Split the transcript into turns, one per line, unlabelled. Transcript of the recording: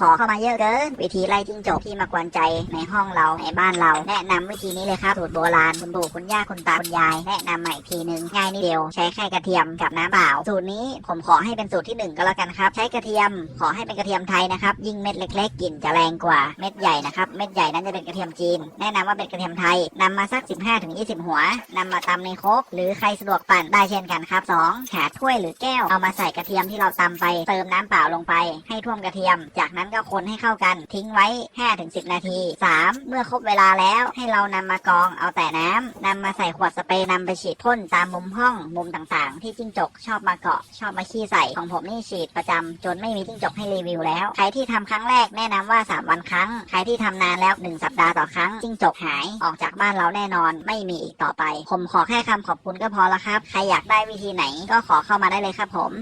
ขอเข้ามาเยอะเกินวิธีไล่จิ้งจกที่มากวนใจในห้องเราในบ้านเรา แนะนำวิธีนี้เลยครับสูตรโบราณคุณปู่คุณย่าคุณตาคุณยาย แนะนำใหม่อีกทีหนึ่งง่ายนิดเดียว ใช้แค่กระเทียมกับน้ำเปล่าสูตรนี้ผมขอให้เป็นสูตรที่หนึ่งก็แล้วกันครับ ใช้กระเทียมขอให้เป็นกระเทียมไทยนะครับ ยิ่งเม็ดเล็กๆกลิ่นจะแรงกว่าเม็ดใหญ่นะครับเม็ดใหญ่นั้นจะเป็นกระเทียมจีน แนะนำว่าเป็นกระเทียมไทยนำมาสัก 15-20 หัวนำมาตำในโครกหรือใครสะดวกปั่นได้เช่นกันครับสองหาถ้วยหรือแก้วเอามาใส่กระเทียมที่เราตำไป เติมน้ำเปล่าลงไป ให้ท่วมกระเทียมจากนั้นก็คนให้เข้ากันทิ้งไว้ 5-10 นาที 3. เมื่อครบเวลาแล้วให้เรานำมากรองเอาแต่น้ำนำมาใส่ขวดสเปรย์นำไปฉีดพ่นตามมุมห้องมุมต่างๆ ที่จิ้งจกชอบมาเกาะชอบมาขี้ใส่ของผมนี่ฉีดประจำจนไม่มีจิ้งจกให้รีวิวแล้วใครที่ทำครั้งแรกแนะนำว่า 3 วันครั้ง ใครที่ทำนานแล้ว 1 สัปดาห์ต่อครั้งจิ้งจกหายออกจากบ้านเราแน่นอนไม่มีอีกต่อไป ผมขอแค่คำขอบคุณก็พอละครับ ใครอยากได้วิธีไหนก็ขอเข้ามาได้เลยครับผม